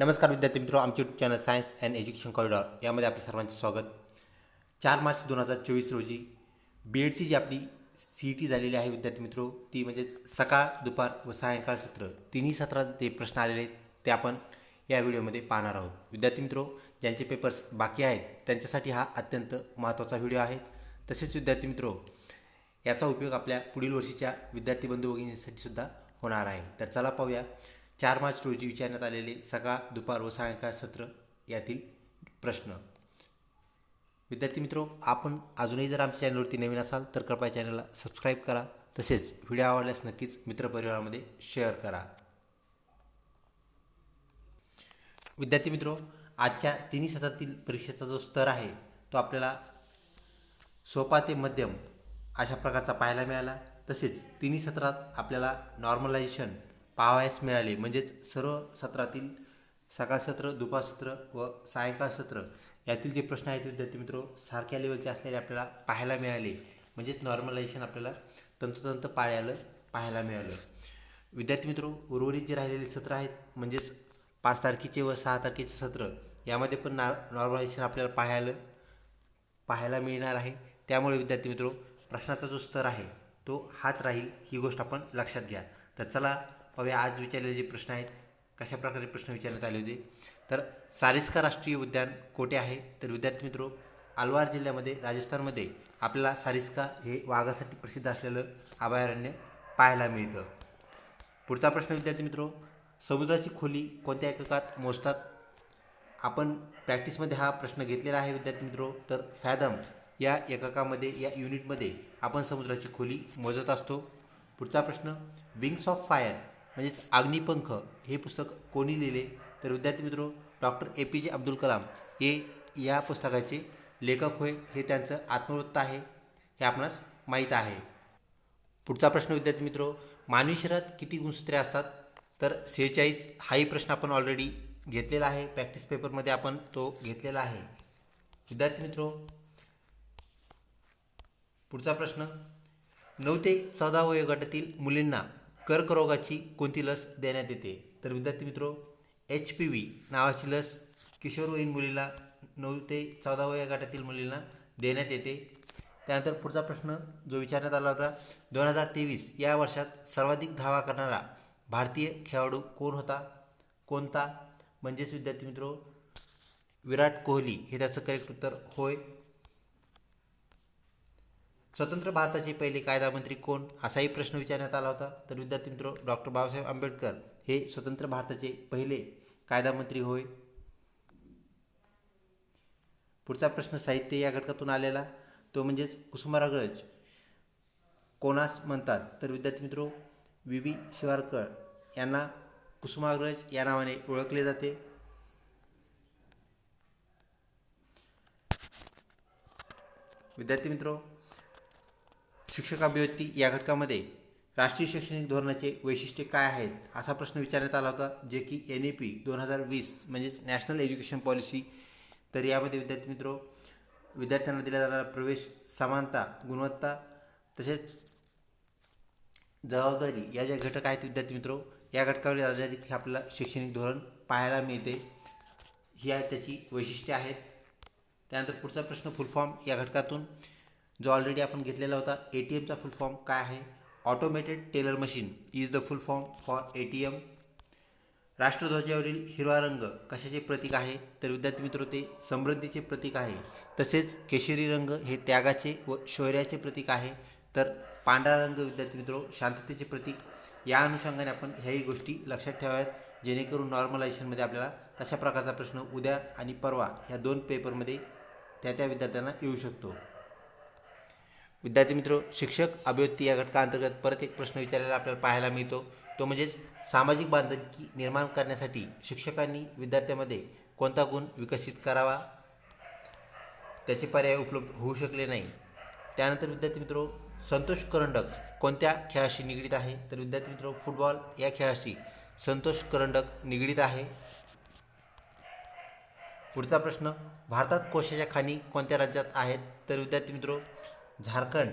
नमस्कार विद्यार्थी मित्रो आमचे YouTube channel science and education corridor यामध्ये आपलं सर्वांचे स्वागत. चार मार्च दोन हजार चोवीस रोजी बी एडची जी आपली सी ई टी झालेली आहे विद्यार्थी मित्रो ती म्हणजेच सकाळ दुपार व सायंकाळ सत्र. तिन्ही सत्रात जे प्रश्न आलेले आहेत ते आपण या व्हिडिओमध्ये पाहणार आहोत. विद्यार्थी मित्रो ज्यांचे पेपर्स बाकी आहेत त्यांच्यासाठी हा अत्यंत महत्त्वाचा व्हिडिओ आहे. तसेच विद्यार्थी मित्रो याचा उपयोग आपल्या पुढील वर्षीच्या विद्यार्थी बंधू भगिनींसाठी सुद्धा होणार आहे. तर चला पाहूया. चार मार्च रोजी विचारण्यात आलेले सकाळ दुपार व सायंकाळ सत्र यातील प्रश्न. विद्यार्थी मित्रो आपण अजूनही जर आमच्या चॅनलवरती नवीन असाल तर कृपया चॅनलला सबस्क्राईब करा. तसेच व्हिडिओ आवडल्यास नक्कीच मित्रपरिवारामध्ये शेअर करा. विद्यार्थी मित्रो आजच्या तिन्ही सत्रातील परीक्षेचा जो स्तर आहे तो आपल्याला सोपा ते मध्यम अशा प्रकारचा पाहायला मिळाला. तसेच तिन्ही सत्रात आपल्याला नॉर्मलायझेशन पाहावयास मिळाले. म्हणजेच सर्व सत्रातील सकाळ सत्र दुपार सत्र व सायंकाळ सत्र यातील जे प्रश्न आहेत विद्यार्थी मित्र सारख्या लेवलचे असलेले आपल्याला पाहायला मिळाले. म्हणजेच नॉर्मलायझेशन आपल्याला तंतोतंत पाळायला पाहायला मिळालं. विद्यार्थी मित्र उर्वरित जे राहिलेले सत्र आहेत म्हणजेच पाच तारखेचे व सहा तारखेचे सत्र यामध्ये पण ना नॉर्मलायझेशन आपल्याला पाहायला पाहायला मिळणार आहे. त्यामुळे विद्यार्थी मित्रो प्रश्नाचा जो स्तर आहे तो हाच राहील ही गोष्ट आपण लक्षात घ्या. तर चला पाहूया आज विचारलेले जे प्रश्न आहेत. कशा प्रकारे प्रश्न विचारण्यात आले होते? तर सारिस्का राष्ट्रीय उद्यान कोठे आहे? तर विद्यार्थी मित्रो अलवार जिल्ह्यामध्ये राजस्थानमध्ये आपल्याला सारिस्का हे वाघासाठी प्रसिद्ध असलेलं अभयारण्य पाहायला मिळतं. पुढचा प्रश्न विद्यार्थी मित्रो समुद्राची खोली कोणत्या एककात मोजतात? आपण प्रॅक्टिसमध्ये हा प्रश्न घेतलेला आहे विद्यार्थी मित्रो तर फॅदम या एककामध्ये या युनिटमध्ये आपण समुद्राची खोली मोजत असतो. पुढचा प्रश्न विंग्स ऑफ फायर म्हणजेच अग्निपंख हे पुस्तक कोणी लिहिले? तर विद्यार्थी मित्रो डॉक्टर ए पी जे अब्दुल कलाम हे या पुस्तकाचे लेखक होय. हे त्यांचं आत्मवृत्त आहे. हे आपणास माहीत आहे. पुढचा प्रश्न विद्यार्थी मित्रो मानवी शरीरात किती गुणसूत्रे असतात? तर सेहेचाळीस हाही प्रश्न आपण ऑलरेडी घेतलेला आहे. प्रॅक्टिस पेपरमध्ये आपण तो घेतलेला आहे. विद्यार्थी मित्रो पुढचा प्रश्न नऊ ते चौदा वयोगटातील मुलींना कर्करोगाची कोणती लस देण्यात येते? तर विद्यार्थी मित्रो एच पी व्ही नावाची लस किशोरवयीन मुलीला नऊ ते चौदा वयोगटातील मुलींना देण्यात येते. त्यानंतर पुढचा प्रश्न जो विचारण्यात आला होता दोन हजार तेवीस या वर्षात सर्वाधिक धावा करणारा भारतीय खेळाडू कोण होता? कोणता? म्हणजेच विद्यार्थी मित्रो विराट कोहली हे त्याचं करेक्ट उत्तर होय. स्वतंत्र भारताचे पहिले कायदामंत्री कोण? असाही प्रश्न विचारण्यात आला होता. तर विद्यार्थी मित्र डॉक्टर बाबासाहेब आंबेडकर हे स्वतंत्र भारताचे पहिले कायदामंत्री होय. पुढचा प्रश्न साहित्य या घटकातून आलेला. तो म्हणजेच कुसुमाग्रज. कोणास म्हणतात? तर विद्यार्थी मित्रो वि व्ही. शिवारकर यांना कुसुमाग्रज या नावाने ओळखले जाते. विद्यार्थी मित्रो शिक्षक या घटकामध्ये राष्ट्रीय शैक्षणिक धोरणाचे वैशिष्ट्ये काय आहेत असा प्रश्न विचारण्यात आला होता जे की एन ए पी दोन हजार वीस म्हणजेच नॅशनल एज्युकेशन पॉलिसी तर यामध्ये विद्यार्थी मित्रो विद्यार्थ्यांना दिला जाणारा प्रवेश समानता गुणवत्ता तसेच जबाबदारी या ज्या घटक आहेत विद्यार्थी मित्रो या घटकावर आधारित हे आपल्याला शैक्षणिक धोरण पाहायला मिळते. ही त्याची वैशिष्ट्ये आहेत. त्यानंतर पुढचा प्रश्न फुलफॉर्म या घटकातून. जो ऑलरेडी आपण घेतलेला होता ए टी एमचा फुल फॉर्म काय आहे? Automated teller machine is the full form for A T M राष्ट्रध्वजावरील हिरवा रंग कशाचे प्रतीक आहे? तर विद्यार्थी मित्र ते समृद्धीचे प्रतीक आहे. तसेच केशरी रंग हे त्यागाचे व शौर्याचे प्रतीक आहे. तर पांढरा रंग विद्यार्थी मित्र शांततेचे प्रतीक. या अनुषंगाने आपण ह्याही गोष्टी लक्षात ठेवाव्यात. जेणेकरून नॉर्मलायझेशनमध्ये आपल्याला तशा प्रकारचा प्रश्न उद्या आणि परवा ह्या दोन पेपरमध्ये त्या त्या विद्यार्थ्यांना येऊ शकतो. विद्यार्थी मित्र शिक्षक अभिव्यक्ती या घटकाअंतर्गत परत एक प्रश्न विचारायला आपल्याला पाहायला मिळतो. तो म्हणजेच सामाजिक बांधिलकी निर्माण करण्यासाठी शिक्षकांनी विद्यार्थ्यांमध्ये कोणता गुण विकसित करावा? त्याचे पर्याय उपलब्ध होऊ शकले नाही. त्यानंतर विद्यार्थी मित्र संतोष करंडक कोणत्या खेळाशी निगडीत आहे? तर विद्यार्थी मित्र फुटबॉल या खेळाशी संतोष करंडक निगडीत आहे. पुढचा प्रश्न भारतात कोशाच्या खाणी कोणत्या राज्यात आहेत? तर विद्यार्थी मित्रो झारखंड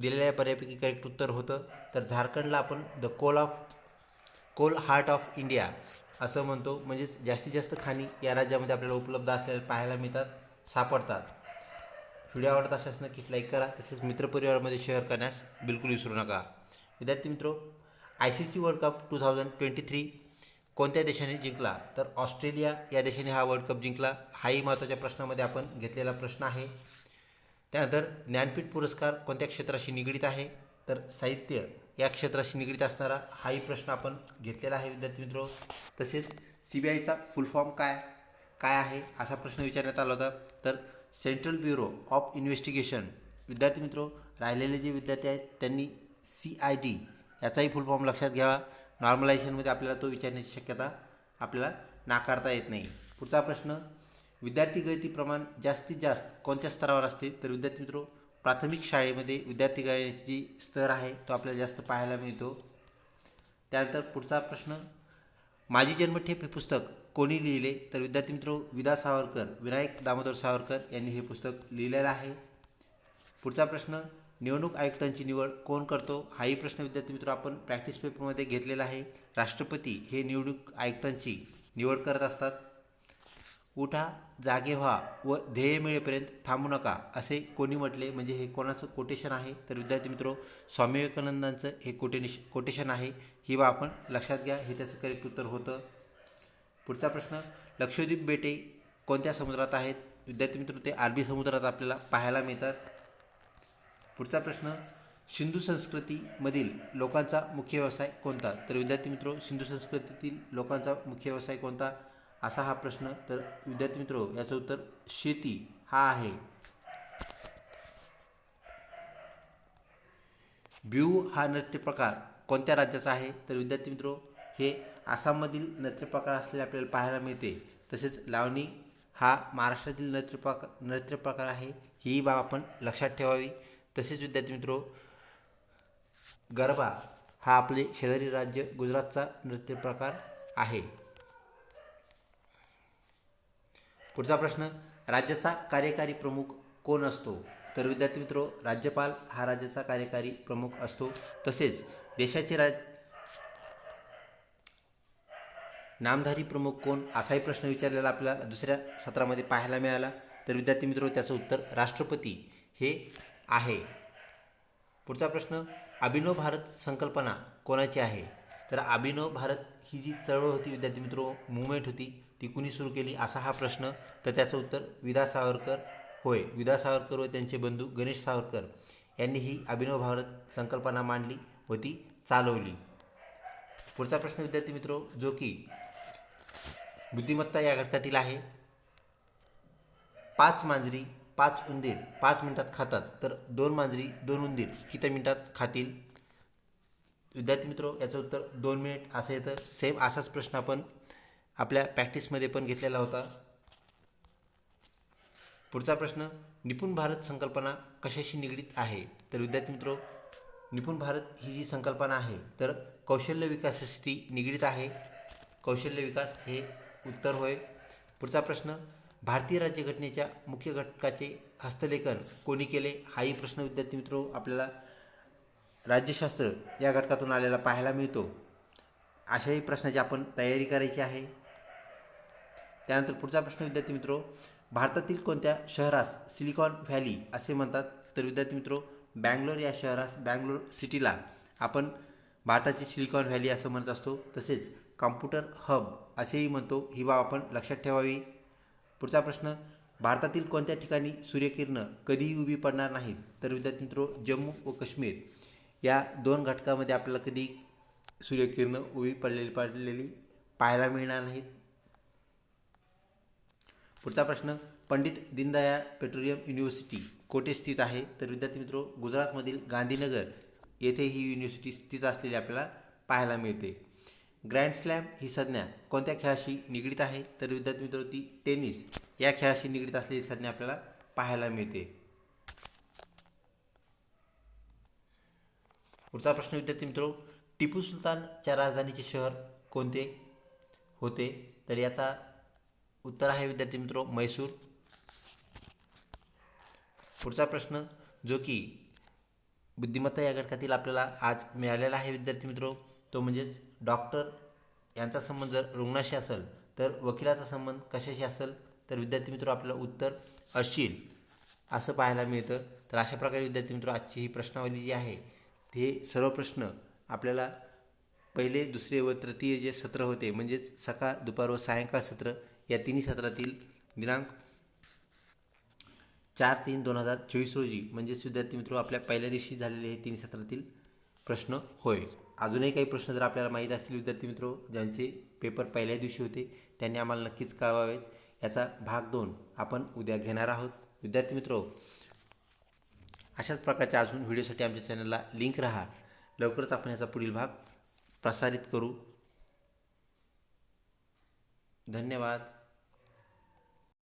दिलेल्या पर्यापैकी करेक्ट उत्तर होतं. तर झारखंडला आपण the coal of coal heart of India असं म्हणतो. म्हणजेच जास्तीत जास्त खाणी या राज्यामध्ये आपल्याला उपलब्ध असलेल्या पाहायला मिळतात सापडतात. व्हिडिओ आवडत असल्यास नक्कीच लाईक करा. तसेच मित्रपरिवारामध्ये शेअर करण्यास बिलकुल विसरू नका. विद्यार्थी मित्रो I C C world cup two thousand twenty three कोणत्या देशाने जिंकला? तर ऑस्ट्रेलिया या देशाने हा वर्ल्ड कप जिंकला. हाही महत्त्वाच्या प्रश्नामध्ये आपण घेतलेला प्रश्न आहे. त्यानंतर ज्ञानपीठ पुरस्कार कोणत्या क्षेत्राशी निगडीत आहे? तर साहित्य या क्षेत्राशी निगडीत असणारा हाही प्रश्न आपण घेतलेला आहे विद्यार्थी मित्रो. तसेच सी बी आयचा फुल फॉर्म काय काय आहे असा प्रश्न विचारण्यात आला होता. तर सेंट्रल ब्युरो ऑफ इन्व्हेस्टिगेशन विद्यार्थी मित्रो राहिलेले जे विद्यार्थी आहेत त्यांनी सी आय डी याचाही फुल फॉर्म लक्षात घ्यावा. नॉर्मलायझेशनमध्ये आपल्याला तो विचारण्याची शक्यता आपल्याला नाकारता येत नाही. पुढचा प्रश्न विद्यार्थी गळती प्रमाण जास्तीत जास्त कोणत्या स्तरावर असते? तर विद्यार्थी मित्रो प्राथमिक शाळेमध्ये विद्यार्थी गळण्याची जी स्तर आहे तो आपल्याला जास्त पाहायला मिळतो. त्यानंतर पुढचा प्रश्न माझी जन्मठेप हे पुस्तक कोणी लिहिले? तर विद्यार्थी मित्रो विदा सावरकर विनायक दामोदर सावरकर यांनी हे पुस्तक लिहिलेलं आहे. पुढचा प्रश्न निवडणूक आयुक्तांची निवड कोण करतो? हाही प्रश्न विद्यार्थी मित्र आपण प्रॅक्टिस पेपरमध्ये घेतलेला आहे. राष्ट्रपती हे निवडणूक आयुक्तांची निवड करत असतात. उठा जागे व्हा व ध्येय मिळेपर्यंत थांबू नका असे कोणी म्हटले म्हणजे हे कोणाचं कोटेशन आहे? तर विद्यार्थी मित्रो स्वामी विवेकानंदांचं हे कोटेनिश कोटेशन आहे. ही बा आपण लक्षात घ्या. हे त्याचं करेक्ट उत्तर होतं. पुढचा प्रश्न लक्षद्वीप बेटे कोणत्या समुद्रात आहेत? विद्यार्थी मित्र ते अरबी समुद्रात आपल्याला पाहायला मिळतात. पुढचा प्रश्न सिंधू संस्कृतीमधील लोकांचा मुख्य व्यवसाय कोणता? तर विद्यार्थी मित्रो सिंधू संस्कृतीतील लोकांचा मुख्य व्यवसाय कोणता? असा हा प्रश्न. तर विद्यार्थी मित्र याचं उत्तर शेती हा आहे. बिहू हा नृत्य प्रकार कोणत्या राज्याचा आहे? तर विद्यार्थी मित्रो हे आसाममधील नृत्य प्रकार असलेले आपल्याला पाहायला मिळते. तसेच लावणी हा महाराष्ट्रातील नृत्य प्रकार नृत्य प्रकार आहे. ही बाब आपण लक्षात ठेवावी. तसेच विद्यार्थी मित्रो गरबा हा आपले शेजारी राज्य गुजरातचा नृत्य प्रकार आहे. पुढचा प्रश्न राज्याचा कार्यकारी प्रमुख कोण असतो? तर विद्यार्थी मित्रो राज्यपाल हा राज्याचा कार्यकारी प्रमुख असतो. तसेच देशाचे राज नामधारी प्रमुख कोण? असाही प्रश्न विचारलेला आपल्याला दुसऱ्या सत्रामध्ये पाहायला मिळाला. तर विद्यार्थी मित्रो त्याचं उत्तर राष्ट्रपती हे आहे. पुढचा प्रश्न अभिनव भारत संकल्पना कोणाची आहे? तर अभिनव भारत ही जी चळवळ होती विद्यार्थी मित्रो मुवमेंट होती. ती कुणी सुरू केली? असा हा प्रश्न. तर त्याचं उत्तर विदा सावरकर होय. विदा सावरकर व त्यांचे बंधू गणेश सावरकर यांनी ही अभिनव भारत संकल्पना मांडली व ती चालवली. पुढचा प्रश्न विद्यार्थी मित्रो जो की बुद्धिमत्ता या घटकातील आहे. पाच मांजरी पाच उंदीर पाच मिनिटात खातात तर दोन मांजरी दोन उंदीर किती मिनिटात खातील? विद्यार्थी मित्रो याचं उत्तर दोन मिनिट असं येतं. सेम असाच प्रश्न आपण आपल्या प्रॅक्टिसमध्ये पण घेतलेला होता. पुढचा प्रश्न निपुण भारत संकल्पना कशाशी निगडीत आहे? तर विद्यार्थी मित्रो निपुण भारत ही जी संकल्पना आहे तर कौशल्य विकासाशी ती निगडीत आहे. कौशल्य विकास हे उत्तर होय. पुढचा प्रश्न भारतीय राज्यघटनेच्या मुख्य घटकाचे हस्तलेखन कोणी केले? हाही प्रश्न विद्यार्थी मित्रो आपल्याला राज्यशास्त्र या घटकातून आलेला पाहायला मिळतो. अशाही प्रश्नाची आपण तयारी करायची आहे. त्यानंतर पुढचा प्रश्न विद्यार्थी मित्रो भारतातील कोणत्या शहरास सिलिकॉन व्हॅली असे म्हणतात? तर विद्यार्थी मित्रो बँगलोर या शहरास बँगलोर सिटीला आपण भारताची सिलिकॉन व्हॅली असं म्हणत असतो. तसेच कॉम्प्युटर हब असेही म्हणतो. ही बाब आपण लक्षात ठेवावी. पुढचा प्रश्न भारतातील कोणत्या ठिकाणी सूर्यकिरणं कधीही उभी पडणार नाहीत तर विद्यार्थी मित्रो जम्मू व काश्मीर या दोन घटकामध्ये आपल्याला कधी सूर्यकिरणं उभी पडलेली पडलेली पाहायला मिळणार नाहीत. पुढचा प्रश्न पंडित दीनदयाळ पेट्रोलियम युनिव्हर्सिटी कोठे स्थित आहे? तर विद्यार्थी मित्रो गुजरातमधील गांधीनगर येथे ही युनिव्हर्सिटी स्थित असलेली आपल्याला पाहायला मिळते. ग्रँड स्लॅम ही संज्ञा कोणत्या खेळाशी निगडीत आहे? तर विद्यार्थी मित्रो ती टेनिस या खेळाशी निगडीत असलेली संज्ञा आपल्याला पाहायला मिळते. पुढचा प्रश्न विद्यार्थी मित्रो टिपू सुलतानच्या राजधानीचे शहर कोणते होते? तर याचा उत्तर आहे विद्यार्थी मित्रो मैसूर पुढचा प्रश्न जो की बुद्धिमत्ता या घटकातील आपल्याला आज मिळालेला आहे विद्यार्थी मित्रो तो म्हणजेच डॉक्टर यांचा संबंध जर रुग्णाशी असेल तर वकिलाचा संबंध कशाशी असेल तर विद्यार्थी मित्र आपल्याला उत्तर अशील असं पाहायला मिळतं. तर अशा प्रकारे विद्यार्थी मित्र आजची ही प्रश्नावली जी आहे ते सर्व प्रश्न आपल्याला पहिले दुसरे व तृतीय जे सत्र होते म्हणजेच सकाळ दुपार व सायंकाळ सत्र या तिन्ही सत्रातील दिनांक चार तीन दोन हजार चोवीस रोजी म्हणजेच विद्यार्थी मित्र आपल्या पहिल्या दिवशी झालेले हे तिन्ही सत्रातील प्रश्न होय. अजूनही काही प्रश्न जर आपल्याला माहीत असतील विद्यार्थी मित्र ज्यांचे पेपर पहिल्या दिवशी होते त्यांनी आम्हाला नक्कीच कळवावेत. याचा भाग दोन आपण उद्या घेणार आहोत. विद्यार्थी मित्र अशाच प्रकारच्या अजून व्हिडिओसाठी आमच्या चॅनलला लिंक राहा. लवकरच आपण याचा पुढील भाग प्रसारित करू. धन्यवाद.